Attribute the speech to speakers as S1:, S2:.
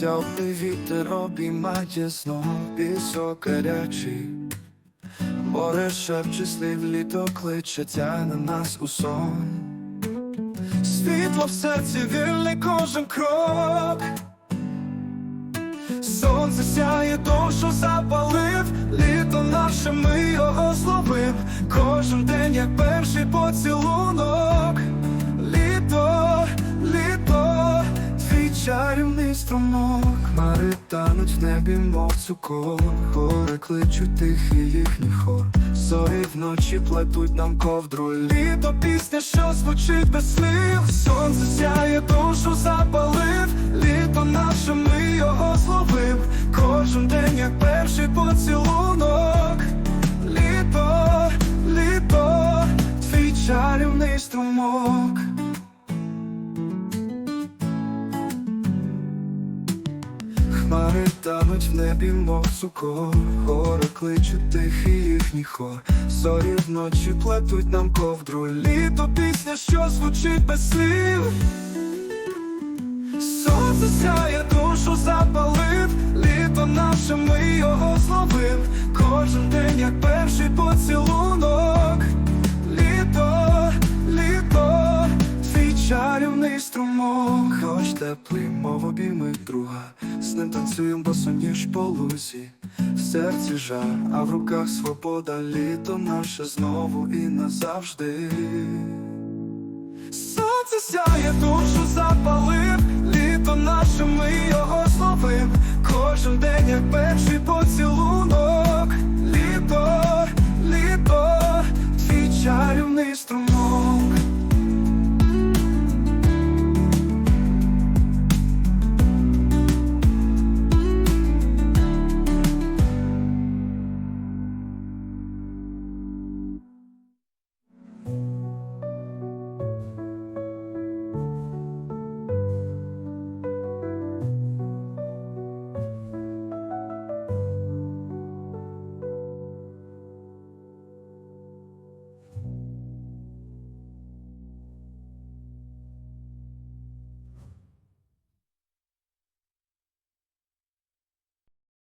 S1: Сьогодні вітер обіймає знов пісок гарячий. Море шепче слів, літо кличе, тяне нас у сон. Світло в серці, вільний кожен крок. Сонце сяє, душу запалив, літо наше, ми його зловив. Кожен день, як перший поцілунок чарівний струмок. Хмари тануть в небі, мов цукор. Гори кличуть тихий їхній хор. Зорі вночі плетуть нам ковдру. Літо пісня, що звучить без слів. Сонце сяє, душу Хмари тануть в небі, мов цукор Гори кличуть тихий їхній хор. Зорі вночі плетуть нам ковдру. Літо пісня, що звучить без слів. Сонце сяє, душу запалив. Літо наше, ми його зловив. Кожен день, як перший поцілунок. Літо, літо, твій чарівний струмок. Хоч теплий, мов обійми друга З ним танцюєм босоніж по лузі. В серці жар, а в руках свобода. Літо наше знову і назавжди. Сонце сяє, душу запалив, літо наше, ми